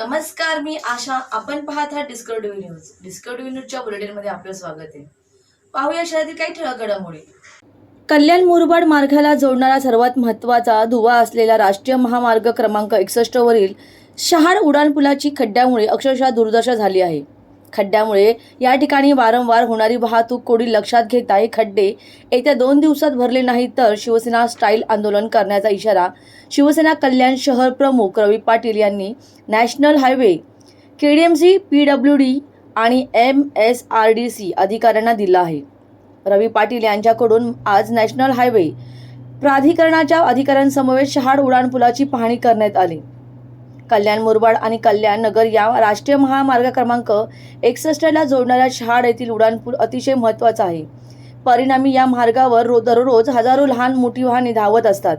नमस्कार मी आशा. आपण पाहत आहात डिस्कवरी न्यूज डिस्कवरी न्यूजच्या बुलेटिनमध्ये आपलं स्वागत आहे. पाहूया शहरातील काही ठळक घडामोडी. कल्याण मुरबाड मार्गाला जोडणारा सर्वात महत्त्वाचा दुवा असलेला राष्ट्रीय महामार्ग क्रमांक एकसष्ट वरील शहाड उड्डाणपुलाची खड्ड्यामुळे अक्षरशः दुर्दशा झाली आहे. खड्ड्यामुळे या ठिकाणी वारंवार होणारी वाहतूक कोडी लक्षात घेता हे खड्डे येत्या दोन दिवसात भरले नाही तर शिवसेना स्टाईल आंदोलन करण्याचा इशारा शिवसेना कल्याण शहर प्रमुख रवी पाटील यांनी national highway K D M C P W D आणि M S R D C अधिकाऱ्यांना दिला आहे. रवी पाटील यांच्याकडून आज नॅशनल हायवे प्राधिकरणाच्या अधिकाऱ्यांसमवेत शहाड उड्डाणपुलाची पाहणी करण्यात आली. कल्याण मुरबाड आणि कल्याण नगर या राष्ट्रीय महामार्ग क्रमांक एकसष्टला जोडणाऱ्या शहाड येथील उड्डाणपूल अतिशय महत्त्वाचा आहे. परिणामी या मार्गावर रो दररोज हजारो लहान मोठी वाहने धावत असतात.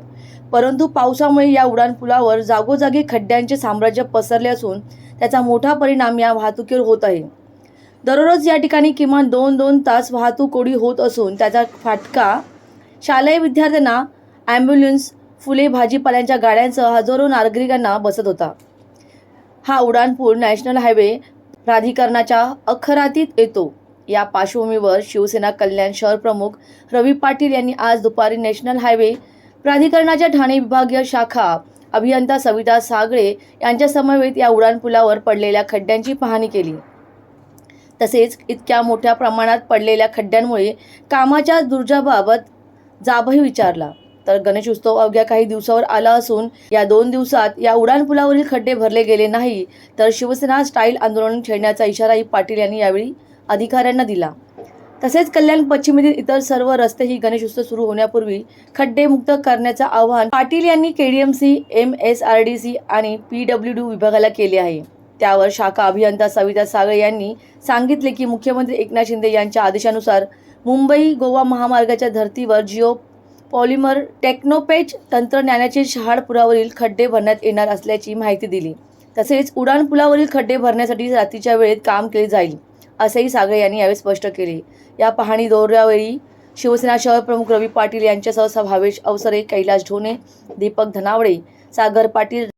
परंतु पावसामुळे या उड्डाणपुलावर जागोजागी खड्ड्यांचे साम्राज्य पसरले असून त्याचा मोठा परिणाम या वाहतुकीवर होत आहे. दररोज या ठिकाणी किमान दोन दोन तास वाहतूक कोडी होत असून त्याचा फाटका शालेय विद्यार्थ्यांना ॲम्ब्युलन्स फुले भाजीपाल्यांच्या गाड्यांसह हजारो नागरिकांना बसत होता. हा उड्डाणपूल नॅशनल हायवे प्राधिकरणाच्या अखरातीत येतो. या पार्श्वभूमीवर शिवसेना कल्याण शहर प्रमुख रवी पाटील यांनी आज दुपारी नॅशनल हायवे प्राधिकरणाच्या ठाणे विभागीय शाखा अभियंता सविता सागळे यांच्या समवेत या उड्डाणपुलावर पडलेल्या खड्ड्यांची पाहणी केली. तसेच इतक्या मोठ्या प्रमाणात पडलेल्या खड्ड्यांमुळे कामाच्या दुर्जाबाबत जाबही विचारला. तर गणेश उत्सव अवघ्या काही दिवसावर आला असून या दोन दिवसात या उड्डाणपुलावरील खड्डे भरले गेले नाही. तर शिवसेना स्टाईल आंदोलन छेडण्याचा इशाराही पाटील यांनी यावेळी अधिकाऱ्यांना दिला. तसेच कल्याण पश्चिमेतील इतर सर्व रस्तेही गणेश उत्सव सुरू होण्यापूर्वी खड्डेमुक्त करण्याचं आवाहन पाटील यांनी KDMC M S R D C आणि पी डब्ल्यू डी विभागाला केले आहे. त्यावर शाखा अभियंता सविता सागळे यांनी सांगितले की मुख्यमंत्री एकनाथ शिंदे यांच्या आदेशानुसार मुंबई गोवा महामार्गाच्या धर्तीवर जिओ पॉलिमर टेक्नोपेज तंत्रज्ञानाचे शहाडपुरावरील खड्डे भरण्यात येणार असल्याची माहिती दिली. तसेच उड्डाणपुलावरील खड्डे भरण्यासाठी रात्रीच्या वेळेत काम केले जाईल असेही सागळे यांनी यावेळी स्पष्ट केले. या पाहणी दौऱ्यावेळी शिवसेना शहर प्रमुख रवी पाटील यांच्यासह समावेश अवसरे कैलास ढोणे दीपक धनावडे सागर पाटील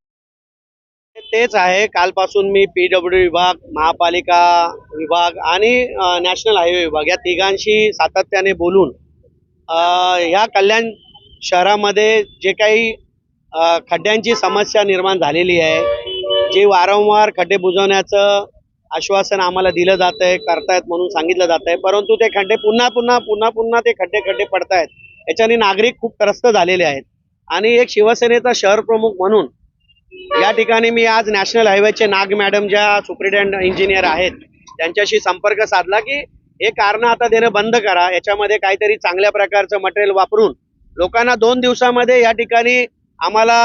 तेच आहे. कालपासून मी पी डब्ल्यू विभाग महापालिका विभाग आणि नॅशनल हायवे विभाग या तिघांशी सातत्याने बोलून ह्या कल्याण शहरामध्ये जे काही खड्ड्यांची समस्या निर्माण झालेली आहे जे वारंवार खड्डे बुजवण्याचं आश्वासन आम्हाला दिलं जात आहे करतायत म्हणून सांगितलं जात आहे परंतु ते खड्डे पुन्हा पुन्हा पुन्हा पुन्हा ते खड्डे खड्डे पडतायत. याच्याने नागरिक खूप त्रस्त झालेले आहेत. आणि एक शिवसेनेचा शहर प्रमुख म्हणून या ठिकाणी मी आज नॅशनल हायवेचे नाग मॅडम ज्या सुप्रिटेंडंट इंजिनियर आहेत त्यांच्याशी संपर्क साधला की हे कारण आता देणं बंद करा. याच्यामध्ये काहीतरी चांगल्या प्रकारचं मटेरियल वापरून लोकांना दोन दिवसामध्ये या ठिकाणी आम्हाला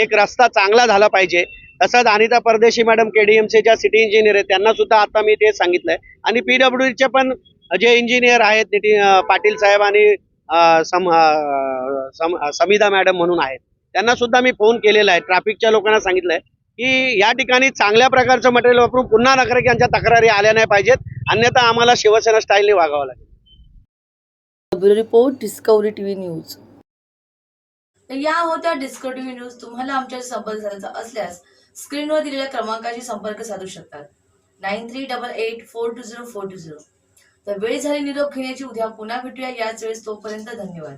एक रस्ता चांगला झाला पाहिजे. तसंच अनिता परदेशी मॅडम केडीएमचे ज्या सिटी इंजिनियर आहेत त्यांना सुद्धा आता मी ते सांगितलंय. आणि पीडब्ल्यूडीचे पण जे इंजिनियर आहेत नितीन पाटील साहेब आणि सम सम- समिधा मॅडम म्हणून आहेत. त्यांना सुद्धा मी फोन केलेला आहे. ट्रॅफिकच्या लोकांना सांगितलंय की या ठिकाणी चांगल्या प्रकारचं मटेरियल वापरून पुन्हा नागरिकांच्या तक्रारी आल्या नाही पाहिजेत. अन्यथा आम्हाला शिवसेना स्टाईलने वागावं लागेल. Bureau report Discovery TV news. तर या होत्या डिस्कवरी टीव्ही न्यूज तुम्हाला आमच्या संपर्क साधायचा असल्यास स्क्रीनवर दिलेल्या क्रमांकाशी संपर्क साधू शकतात. Nine three double eight four two zero four two zero. तर वेळ झाली निरोप घेण्याची उद्या पुन्हा भेटूया. याच वेळेस तोपर्यंत धन्यवाद.